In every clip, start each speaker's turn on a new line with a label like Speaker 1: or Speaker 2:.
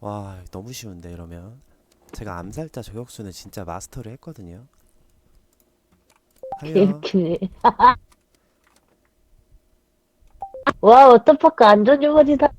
Speaker 1: 와 너무 쉬운데 이러면 제가 암살자 저격수는 진짜 마스터를 했거든요.
Speaker 2: 와, 워터파크 안전주머니다.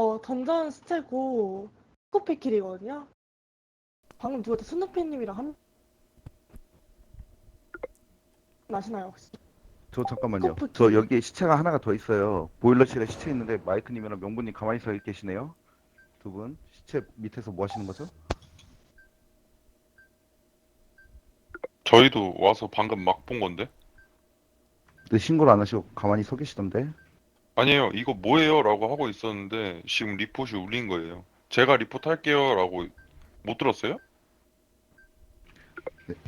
Speaker 3: 이거 던전 스테고 스코피킬이거든요. 방금 누가 스누피님이랑 한 나시나요 혹시?
Speaker 4: 저 잠깐만요.
Speaker 3: 커플
Speaker 4: 저
Speaker 3: 키.
Speaker 4: 여기에 시체가 하나가 더 있어요. 보일러실에 시체 있는데 마이크님이랑 명분님 가만히 서 계시네요. 두 분 시체 밑에서 뭐 하시는 거죠?
Speaker 5: 저희도 와서 방금 막 본 건데?
Speaker 4: 근데 신고를 안 하시고 가만히 서 계시던데.
Speaker 5: 아니에요, 이거 뭐예요? 라고 하고 있었는데, 지금 리포트 울린 거예요. 제가 리포트 할게요. 라고 못 들었어요?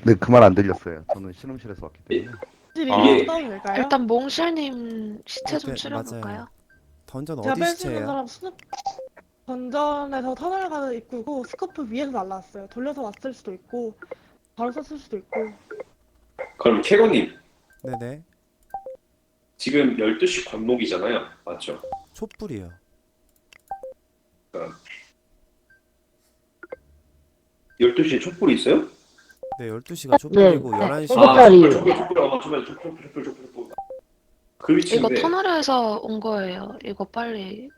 Speaker 4: 네, 그 말 안 들렸어요. 저는 실험실에서 왔기 때문에.
Speaker 5: 아.
Speaker 3: 될까요?
Speaker 6: 일단 몽실님 시체 좀
Speaker 1: 네,
Speaker 6: 추려볼까요?
Speaker 1: 맞아요. 던전
Speaker 3: 제가
Speaker 1: 어디
Speaker 3: 뺄 수 있는
Speaker 1: 시체예요?
Speaker 3: 사람 스누 던전에서 터널 가는 입구고 스코프 위에서 날라왔어요. 돌려서 왔을 수도 있고 바로 썼을 수도 있고
Speaker 7: 그럼 캐거님
Speaker 1: 네네
Speaker 7: 지금 12시 관목이잖아요 맞죠?
Speaker 1: 촛불이요
Speaker 7: 12시에 촛불이 있어요?
Speaker 1: 네 12시가
Speaker 2: 네,
Speaker 1: 촛불이고
Speaker 2: 네.
Speaker 1: 11시
Speaker 2: 촛불. 촛불이요.
Speaker 7: 촛불 촛불 어 촛불 촛불 촛불 촛불 촛불 그
Speaker 6: 이거
Speaker 7: 위치인데
Speaker 6: 터널에서 온 거예요. 이거 빨리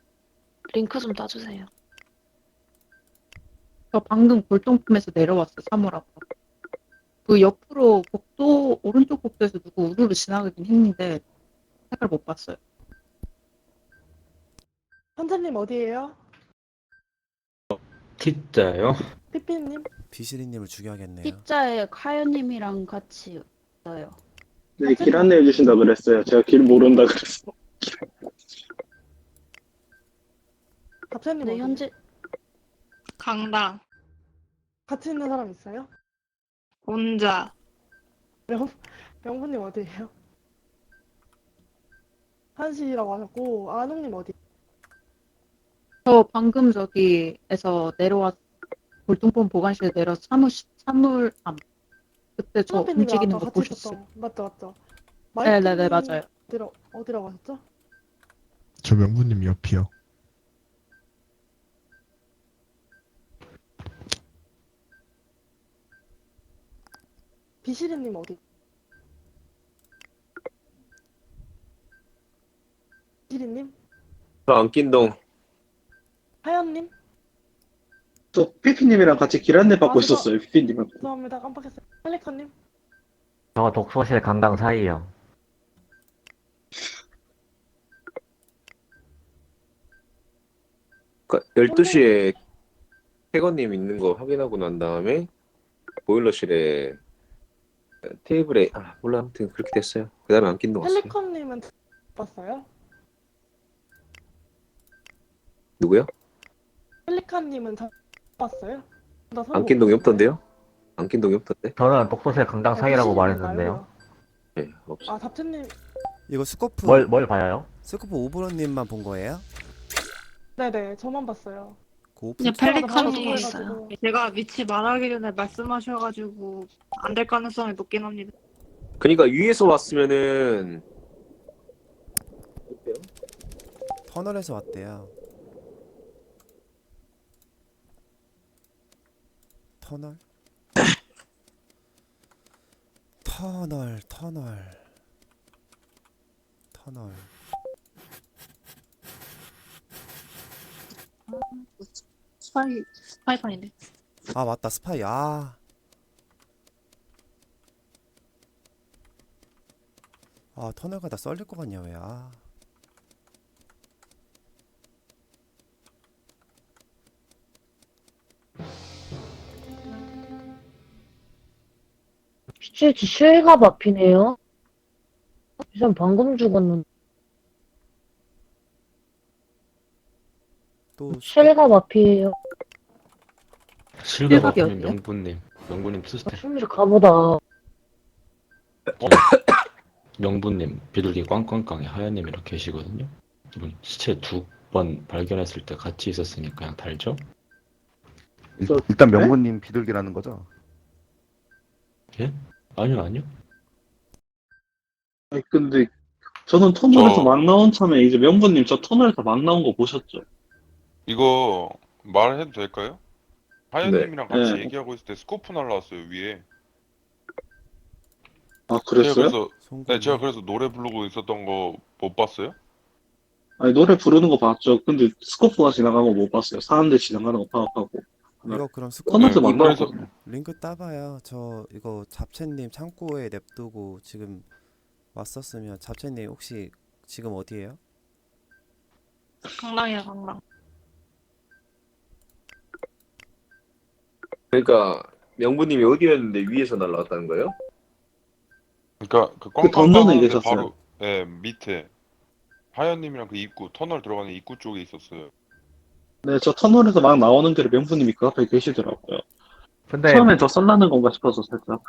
Speaker 6: 링크 좀 따주세요.
Speaker 8: 저 방금 골동품에서 내려왔어, 사물하고. 그 옆으로 복도, 오른쪽 복도에서 누구 우르르 지나가긴 했는데, 색깔 못 봤어요.
Speaker 3: 현재님 어디에요?
Speaker 9: T자요?
Speaker 3: 피피님?
Speaker 1: 비시리님을 죽여야겠네요
Speaker 10: T자에 카요님이랑 같이 있어요.
Speaker 11: 네, 길 안내해 주신다 그랬어요. 제가 길 모른다 그랬어.
Speaker 3: 갑자님
Speaker 10: 근데
Speaker 3: 어디?
Speaker 10: 현재
Speaker 12: 강당
Speaker 3: 같이 있는 사람 있어요?
Speaker 12: 혼자
Speaker 3: 명 명분님 어디에요? 한시라고 하셨고 아농님 어디?
Speaker 8: 저 방금 저기에서 내려왔, 골동품 보관실에 내려 사무, 사물함. 그때 저
Speaker 3: 스누피님이
Speaker 8: 움직이는
Speaker 3: 아까
Speaker 8: 거
Speaker 3: 같이
Speaker 8: 보셨어요?
Speaker 3: 있었던 맞죠 맞죠?
Speaker 8: 네 네 네,
Speaker 3: 마이크님
Speaker 8: 맞아요.
Speaker 3: 어디라 어디라고 하셨죠?
Speaker 13: 저 명부님 옆이요.
Speaker 3: 비시리님 어디? 비시리님?
Speaker 7: 저 안낀동
Speaker 3: 하연님?
Speaker 11: 저 피피님이랑 같이 길 안내 받고
Speaker 3: 아, 그거-
Speaker 11: 있었어요. 피피님은.
Speaker 3: 죄송합니다 깜빡했어요. 펠리컨님?
Speaker 9: 저 독서실 강당 사이요.
Speaker 7: 그러니까 12시에 캐거님 있는 거 확인하고 난 다음에 보일러실에 테이블에 아 몰라 아무튼 그렇게 됐어요 그 다음에 안낀동 왔어요
Speaker 3: 펠리컨님은 봤어요?
Speaker 7: 누구요?
Speaker 3: 펠리컨님은 저 봤어요? 나 서로
Speaker 7: 안 낀 동이
Speaker 3: 못 봤어요.
Speaker 7: 없던데요? 안 낀 동이 없던데?
Speaker 9: 저는 독서실 강당
Speaker 3: 아,
Speaker 9: 사이라고 말했는데요.
Speaker 7: 네 없어
Speaker 3: 아 잡채님
Speaker 1: 이거 스코프
Speaker 9: 뭘, 뭘 봐요?
Speaker 1: 스코프 오브로님만 본 거예요?
Speaker 3: 네네 저만 봤어요.
Speaker 1: 그 오픈
Speaker 12: 그냥 펠리컨이
Speaker 3: 저도
Speaker 6: 있어요.
Speaker 12: 제가 위치 말하기 전에 말씀하셔가지고 안 될 가능성이 높긴 합니다.
Speaker 7: 그러니까 위에서 왔으면은
Speaker 1: 터널에서 왔대요 터널? 터널 터널 터널
Speaker 6: 스파이 스파이판인데.
Speaker 1: 아 맞다 스파이 아. 아 터널 가다 썰릴 것 같냐 왜 아.
Speaker 2: 슈, 슈이가 마피네요. 전 방금 죽었는데.
Speaker 1: 또.
Speaker 9: 실각
Speaker 8: 실각이
Speaker 9: 없는
Speaker 8: 어때요?
Speaker 9: 명부님.
Speaker 14: 명부님 투스텝.
Speaker 2: 숨이 가보다.
Speaker 14: 명부님 비둘기 꽝꽝꽝에 하연님이랑 계시거든요. 이분 시체 두 번 발견했을 때 같이 있었으니까 그냥 달죠?
Speaker 4: 일- 일단
Speaker 11: 네?
Speaker 4: 명부님 비둘기라는 거죠?
Speaker 14: 예? 아니요 아니요.
Speaker 11: 아니, 근데 저는 터널에서
Speaker 5: 저-
Speaker 11: 막 나온 참에 이제 명분님 저 터널에서 막 나온 거 보셨죠?
Speaker 5: 이거 말해도 될까요? 하연님이랑 같이
Speaker 11: 네.
Speaker 5: 얘기하고 있을 때 스코프 날라왔어요 위에.
Speaker 11: 아
Speaker 5: 제가
Speaker 11: 그랬어요?
Speaker 5: 그래서. 네 제가 그래서 노래 부르고 있었던 거 못 봤어요?
Speaker 11: 아니 노래 부르는 거 봤죠. 근데 스코프가 지나가는 거 못 봤어요. 사람들 지나가는 거 파악하고.
Speaker 1: 이거 그럼 스코
Speaker 11: 터널에서
Speaker 5: 네, 그래서-
Speaker 11: 나왔거든요.
Speaker 1: 링크 따봐요. 저 이거 잡채님 창고에 냅두고 지금 왔었으면 잡채님 혹시 지금 어디에요?
Speaker 6: 강당이야 강당.
Speaker 7: 그러니까 명부님이 어디였는데 위에서 날라왔다는 거예요?
Speaker 5: 그러니까 그
Speaker 11: 던전에
Speaker 5: 꽝꽝꽝 하는데
Speaker 11: 계셨어요.
Speaker 5: 바로 네 밑에 하연님이랑 그 입구 터널 들어가는 입구 쪽에 있었어요.
Speaker 11: 네, 저 터널에서 막 나오는 길에 명분님이 그 앞에 계시더라고요.
Speaker 9: 근데
Speaker 11: 처음엔 저 썰나는 건가 싶어서 살짝.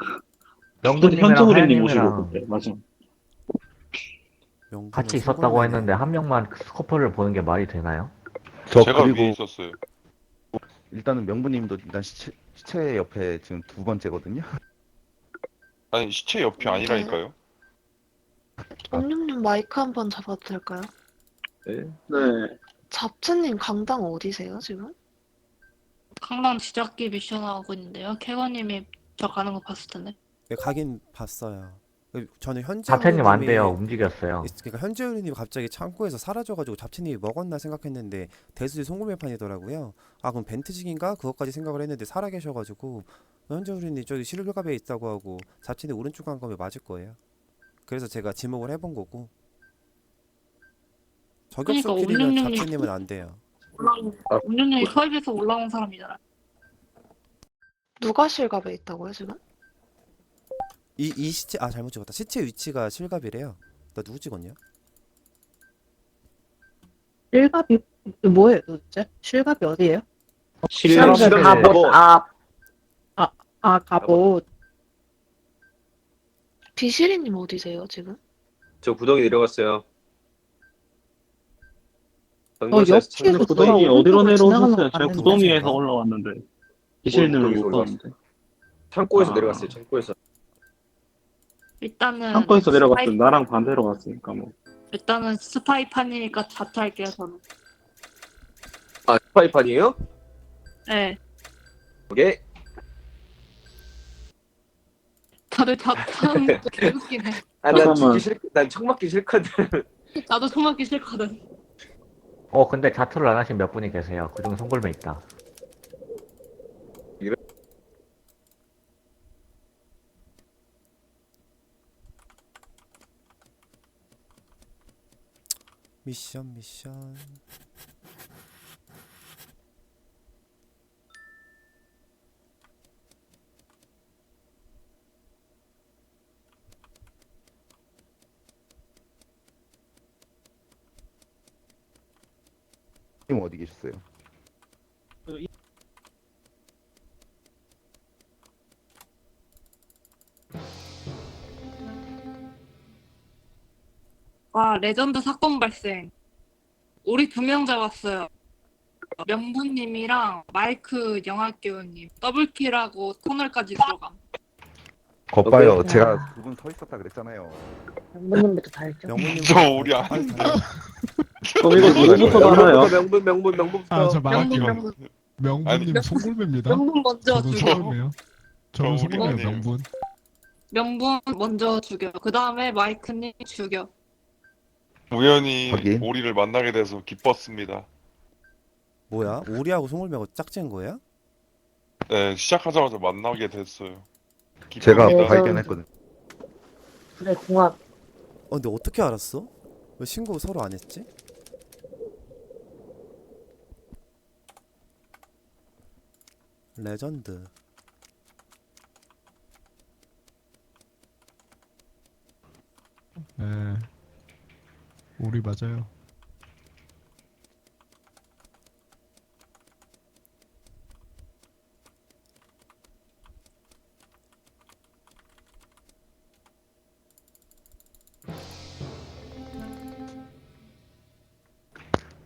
Speaker 11: 현정우리님 모시고 그때 맞아.
Speaker 9: 같이 있었다고. 했는데 한 명만 그 스코프를 보는 게 말이 되나요?
Speaker 4: 저
Speaker 5: 제가 위에
Speaker 4: 그리고
Speaker 5: 있었어요.
Speaker 4: 일단은 명부님도 일단 시체, 시체 옆에 지금 두 번째거든요.
Speaker 5: 아니 시체 옆이 아니라니까요.
Speaker 6: 옴뇸뇸 마이크 한 번 잡아도 될까요?
Speaker 7: 네.
Speaker 11: 네.
Speaker 6: 잡채님 강당 어디세요 지금?
Speaker 12: 강남 지잡기 미션 하고 있는데요. 캐거님이 저 가는 거 봤을 텐데.
Speaker 1: 네, 가긴 봤어요. 그 저는 현재
Speaker 9: 잡채님 안 돼요. 움직였어요.
Speaker 1: 그러니까 현재우리님 갑자기 창고에서 사라져가지고 잡채님이 먹었나 생각했는데 대수지 송골매판이더라고요. 아 그럼 벤트직인가 그것까지 생각을 했는데 살아계셔가지고 현재우리님 저기 실루갑에 있다고 하고 잡채님 오른쪽 간 거면 맞을 거예요. 그래서 제가 지목을 해본 거고
Speaker 12: 그러니까 옴뇸뇸이
Speaker 1: 잡채님은 안 돼요.
Speaker 12: 올라온
Speaker 7: 아.
Speaker 12: 운전형이 서입에서 올라온 사람이잖아.
Speaker 6: 누가 실갑에 있다고요 지금?
Speaker 1: 이 이 시체 아 잘못 찍었다. 시체 위치가 실갑이래요. 나 누구 찍었냐?
Speaker 8: 실갑이 뭐예요 도대체? 실갑이 어디예요?
Speaker 7: 실감 실감
Speaker 2: 갑옷 앞.
Speaker 8: 아 갑옷.
Speaker 6: 비시리님 어디세요 지금?
Speaker 7: 저 구덩이 내려갔어요.
Speaker 8: 어 옆길로
Speaker 11: 근데 구덩이
Speaker 8: 돌아오고
Speaker 11: 어디로 내려오셨어요?
Speaker 8: 거
Speaker 11: 제가. 구덩이에서 올라왔는데. 기실님을
Speaker 7: 거기서
Speaker 11: 못 봤는데.
Speaker 7: 창고에서
Speaker 11: 아.
Speaker 7: 내려갔어요. 창고에서.
Speaker 12: 일단은
Speaker 11: 창고에서 내려갔어요.
Speaker 12: 스파이,
Speaker 11: 나랑 반대로 갔으니까 뭐.
Speaker 12: 일단은 스파이판이니까 자퇴할게요 저는.
Speaker 7: 아 스파이판이에요?
Speaker 12: 네.
Speaker 7: 오케이.
Speaker 12: 다들 자퇴하는 거 개웃기네.
Speaker 7: 아난
Speaker 11: 잠깐만.
Speaker 7: 죽기 싫, 난총 맞기 싫거든.
Speaker 12: 나도 총 맞기 싫거든.
Speaker 9: 어 근데 자투를 안 하신 몇 분이 계세요. 그중에 송골매 있다.
Speaker 1: 미션 미션.
Speaker 4: 계셨어요?
Speaker 12: 와 레전드 사건 발생. 우리 두 명 잡았어요. 명부님이랑 마이크 영학교님 더블킬하고 터널까지 들어감.
Speaker 4: 겉봐요.
Speaker 7: 오케이.
Speaker 4: 제가 두 분 서 있었다 그랬잖아요.
Speaker 2: 명분님부터 달죠.
Speaker 1: 명문님
Speaker 5: 저 우리 안.
Speaker 11: 그럼 이거 누구부터 달아요?
Speaker 7: 명분 명분 명분 명분부터.
Speaker 13: 아, 저
Speaker 12: 명분
Speaker 13: 말할게요.
Speaker 12: 명분
Speaker 13: 명분님 송골매입니다.
Speaker 12: 명분 먼저
Speaker 13: 저도
Speaker 12: 죽여.
Speaker 13: 송골매요. 저는
Speaker 5: 저 우리
Speaker 13: 송골매
Speaker 5: 아니에요.
Speaker 13: 명분.
Speaker 12: 명분 먼저 죽여. 그 다음에 마이크님 죽여.
Speaker 5: 우연히
Speaker 4: 확인.
Speaker 5: 오리를 만나게 돼서 기뻤습니다.
Speaker 1: 뭐야? 오리하고 송골매가 짝지은 거예요?
Speaker 5: 네 시작하자마자 만나게 됐어요.
Speaker 4: 제가
Speaker 2: 네,
Speaker 5: 기쁩니다.
Speaker 2: 저-
Speaker 4: 발견했거든.
Speaker 2: 그래 궁합.
Speaker 1: 어 근데 어떻게 알았어? 왜 신고 서로 안 했지? 레전드.
Speaker 13: 네. 우리 맞아요.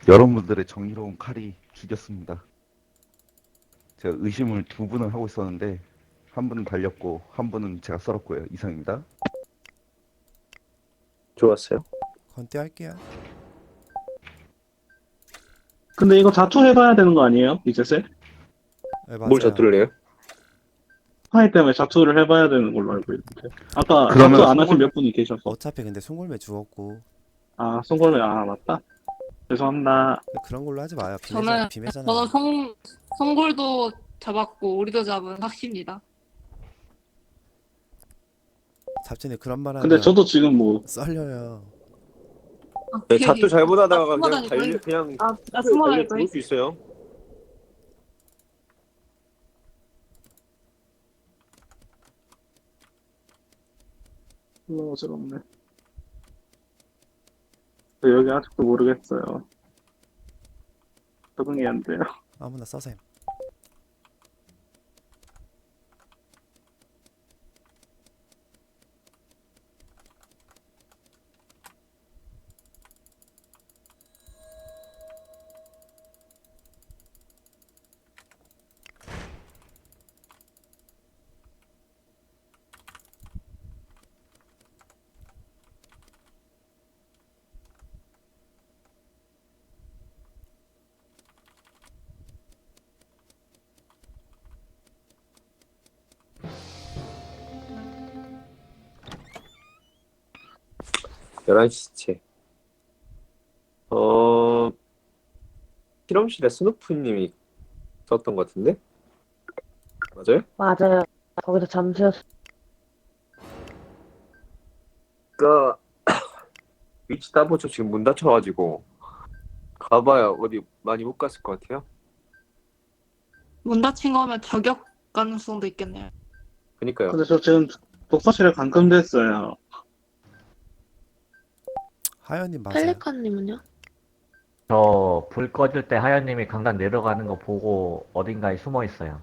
Speaker 4: 여러분들의 정의로운 칼이 죽였습니다. 제가 의심을 두 분을 하고 있었는데 한 분은 달렸고 한 분은 제가 썰었고요. 이상입니다.
Speaker 7: 좋았어요.
Speaker 1: 건대할게요.
Speaker 11: 근데 이거 자투해봐야 되는 거 아니에요? 이제 세?
Speaker 1: 네,
Speaker 7: 뭘
Speaker 1: 맞아요.
Speaker 7: 자투를 해요?
Speaker 11: 파이 때문에 자투를 해봐야 되는 걸로 알고 있는데. 아까
Speaker 4: 그러면
Speaker 11: 자투 안 하신
Speaker 4: 송골-
Speaker 11: 몇 분이 계셔서.
Speaker 1: 어차피 근데 송골매 죽었고
Speaker 11: 아, 송골매, 아, 맞다. 죄송합니다.
Speaker 1: 그런 걸로 하지 마요.
Speaker 12: 저는
Speaker 1: 비매잖아. 비매잖아.
Speaker 12: 저는 송 송골도 잡았고 우리도 잡은 확신입니다.
Speaker 1: 잡채님 그런 말 하면
Speaker 11: 근데 저도 지금 뭐,
Speaker 1: 썰려요.
Speaker 7: 네, 자투 잘못하다가 그냥
Speaker 12: 숨어다니고
Speaker 7: 달려
Speaker 12: 있-
Speaker 7: 그냥
Speaker 12: 아, 나
Speaker 7: 달려
Speaker 12: 숨어다니고
Speaker 7: 죽을 수 있어요.
Speaker 11: 너무 어지럽네. 저 여기 아직도 모르겠어요. 적응이 안 돼요.
Speaker 1: 아무나 써셈.
Speaker 7: 열한 시체. 어 실험실에 스누프님이 썼던 것 같은데 맞아요?
Speaker 2: 맞아요. 거기서 잠수였어.
Speaker 7: 그 위치 따보죠 지금 문 닫혀가지고 가봐야 어디 많이 못 갔을 것 같아요.
Speaker 12: 문 닫힌 거면 저격 가능성도 있겠네요.
Speaker 7: 그니까요.
Speaker 11: 근데 저 지금 독서실에 감금됐어요.
Speaker 1: 하연님 맞아요.
Speaker 6: 펠리칸님은요?
Speaker 9: 저 불 꺼질 때 하연님이 강단 내려가는 거 보고 어딘가에 숨어 있어요.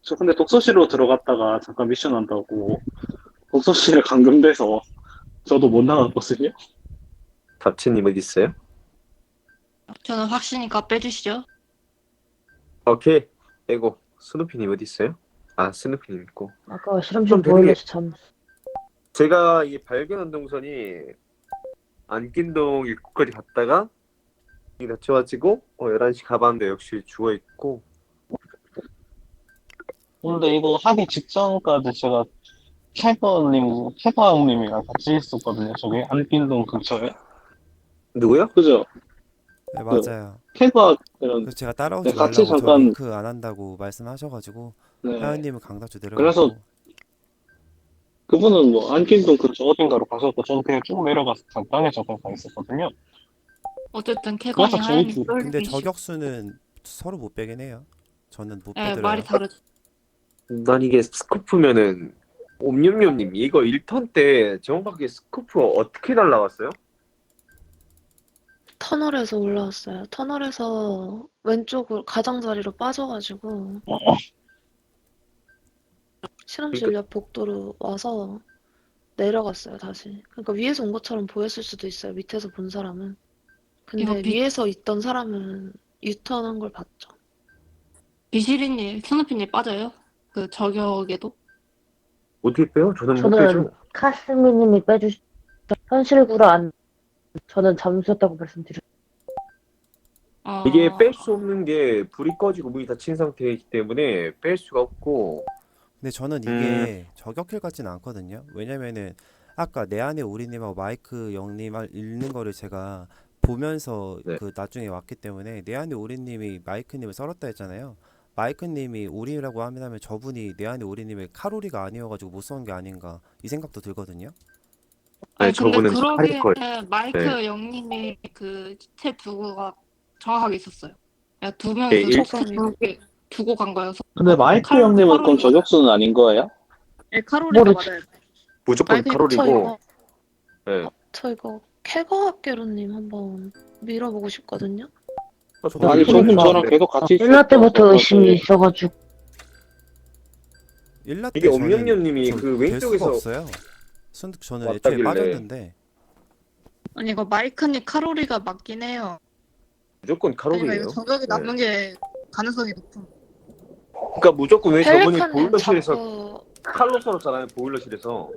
Speaker 11: 저 근데 독서실로 들어갔다가 잠깐 미션 한다고 독서실에 감금돼서 저도 못 나갔거든요.
Speaker 7: 잡채님 어디 있어요?
Speaker 12: 저는 확신이니까 빼주시죠.
Speaker 7: 오케이. 에고 스누피님 어디 있어요? 아 스누피님 있고.
Speaker 2: 아까 실험실
Speaker 7: 그럼 되게-
Speaker 2: 보일러에서 잠수.
Speaker 7: 제가 이 발견한 동선이 안긴동 입구까지 갔다가 이 다쳐가지고 어, 11시 가봤는데 역시 죽어 있고
Speaker 11: 근데 이거 하기 직전까지 제가 캐버님, 캐버님이랑 같이 있었거든요. 저기 안길동 근처에.
Speaker 7: 누구요?
Speaker 11: 그죠?
Speaker 1: 네, 맞아요.
Speaker 11: 캐버
Speaker 1: 그래서 제가 따라오지
Speaker 11: 네, 같이
Speaker 1: 말라고 저
Speaker 11: 잠깐-
Speaker 1: 링크 안 한다고 말씀하셔가지고
Speaker 11: 네.
Speaker 1: 하연님은 강다주 내려가고
Speaker 11: 그래서 그분은 뭐 안길동 근처 어딘가로 가셨고 저는 그냥 쭉 내려가서 잠깐 가 있었거든요.
Speaker 12: 어쨌든 캐건이
Speaker 11: 저희
Speaker 12: 쏠
Speaker 1: 근데 저격수는 서로 못 빼긴 해요. 저는 못
Speaker 12: 네,
Speaker 1: 빼드려요.
Speaker 12: 말이 다르죠.
Speaker 7: 난 이게 스쿠프면은 옴뇸뇸님 이거 1턴 때 정확하게 스쿠프가 어떻게 날라왔어요?
Speaker 6: 터널에서 올라왔어요. 터널에서 왼쪽으로 가장자리로 빠져가지고 실험실 옆 복도로 와서 내려갔어요, 다시. 그러니까 위에서 온 것처럼 보였을 수도 있어요, 밑에서 본 사람은.
Speaker 12: 이거
Speaker 6: 근데
Speaker 12: 비-
Speaker 6: 위에서 있던 사람은 유턴한 걸 봤죠.
Speaker 12: 비시리님, 스누피님 빠져요? 그 저격에도?
Speaker 7: 어떻게 빼요? 저는 못
Speaker 2: 저는
Speaker 7: 빼죠.
Speaker 2: 카스미님이 빼주시. 현실 구라 안. 저는 잠수였다고 말씀드렸.
Speaker 12: 어,
Speaker 7: 이게 뺄 수 없는 게 불이 꺼지고 문이 닫힌 상태이기 때문에 뺄 수가 없고
Speaker 1: 근데 저는 이게 저격킬 같지는 않거든요. 왜냐면은 아까 내 안에 우리님하고 마이크 영님 읽는 거를 제가 보면서
Speaker 7: 네.
Speaker 1: 그 나중에 왔기 때문에 내 안에 우리님이 마이크님을 썰었다 했잖아요. 마이크님이 우리라고 하면 저분이 내 안에 우리님의 카로리가 아니어가지고 못쏜게 아닌가 이 생각도 들거든요.
Speaker 7: 아니
Speaker 12: 아니, 근데
Speaker 7: 저분은
Speaker 12: 그러기에
Speaker 7: 할걸
Speaker 12: 마이크
Speaker 7: 네.
Speaker 12: 영님이 그 시체 두고가 정확하게 있었어요. 두 명이
Speaker 7: 네,
Speaker 12: 그
Speaker 7: 일-
Speaker 12: 두고, 두고 간 거여서.
Speaker 11: 근데 마이크
Speaker 12: 칼-
Speaker 11: 형님은 그럼 저격수는 아닌 거예요?
Speaker 12: 네, 카로리가
Speaker 2: 모르지.
Speaker 12: 맞아요.
Speaker 7: 무조건
Speaker 6: 아니, 저
Speaker 7: 카로리고
Speaker 6: 이거,
Speaker 7: 네.
Speaker 6: 저 이거 캐거학개로님 한번 밀어보고 싶거든요.
Speaker 7: 어, 저도
Speaker 11: 아니
Speaker 7: 이거
Speaker 11: 저분
Speaker 7: 보고
Speaker 11: 저랑
Speaker 7: 싶은데.
Speaker 11: 계속 같이
Speaker 2: 일라 때부터
Speaker 11: 있었어서
Speaker 2: 의심이 있어가지고.
Speaker 1: 일라 때
Speaker 7: 이게
Speaker 1: 저는 저그될
Speaker 7: 왼쪽에서
Speaker 1: 없어요. 순 저는 애초에
Speaker 7: 왔다길래.
Speaker 1: 빠졌는데
Speaker 12: 아니 이거 마이크님 칼로리가 맞긴 해요.
Speaker 7: 무조건 카로리예요.
Speaker 12: 이거 저격이 남는 게 가능성이 높은.
Speaker 7: 그러니까 무조건 왜 저분이 보일러실에서
Speaker 6: 자꾸
Speaker 7: 칼로 썰었잖아요. 보일러실에서.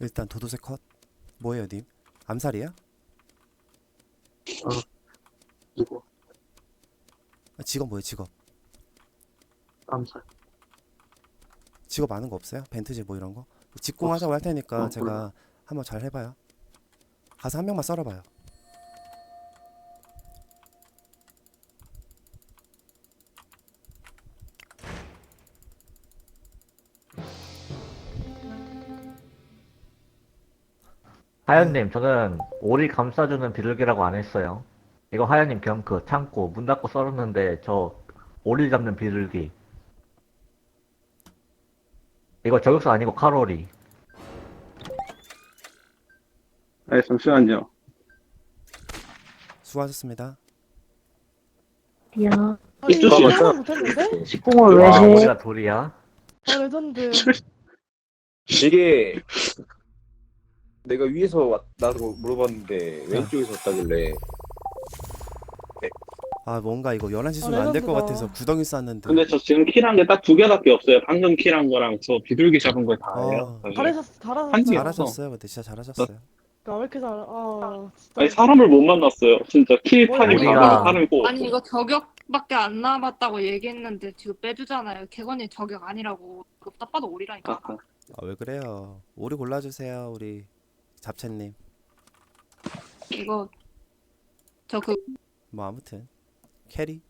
Speaker 1: 일단 도도새 컷. 뭐예요, 님? 암살이야?
Speaker 11: 그리고
Speaker 1: 아, 직업 뭐예요, 직업?
Speaker 11: 암살.
Speaker 1: 직업 아는 거 없어요? 벤트지 뭐 이런 거? 직공하자고 할 테니까
Speaker 11: 어,
Speaker 1: 제가. 한번 잘 해봐요. 가서 한 명만 썰어봐요.
Speaker 9: 하연님, 저는 오리 감싸주는 비둘기라고 안 했어요. 이거 하연님 경크, 창고, 문 닫고 썰었는데 저 오리 잡는 비둘기. 이거 저격수 아니고 칼로리.
Speaker 11: 네, 잠시만요.
Speaker 1: 수고하셨습니다.
Speaker 2: 야,
Speaker 11: 이쪽
Speaker 3: 못했는데?
Speaker 2: 식공을 왜 해?
Speaker 9: 돌이야?
Speaker 3: 아 레전드.
Speaker 7: 이게 내가 위에서 왔- 나도 물어봤는데 왼쪽에서 왔다길래
Speaker 1: 아 뭔가 이거 11시
Speaker 3: 아,
Speaker 1: 수는 안 될 것. 같아서 구덩이 쌌는데
Speaker 11: 근데 저 지금 킬한 게 딱 두 개밖에 없어요. 방금 킬한 거랑 저 비둘기 잡은 거 다예요.
Speaker 1: 어.
Speaker 11: 사실.
Speaker 3: 잘하셨어, 잘하셨어.
Speaker 1: 잘하셨어요. 근데 진짜 잘하셨어요.
Speaker 3: 아, 왜 이렇게 잘? 아 진짜.
Speaker 11: 아니 사람을 못 만났어요. 진짜 킬판이
Speaker 12: 우리가-
Speaker 11: 바로 사람이고
Speaker 12: 아니 이거 저격밖에 안 남았다고 얘기했는데 지금 빼주잖아요. 개건이 저격 아니라고. 그거 딱 봐도 오리라니까.
Speaker 11: 아,
Speaker 1: 아왜 그래요? 오리 골라주세요, 우리 잡채님.
Speaker 12: 이거 저 그
Speaker 1: 뭐 아무튼 캐리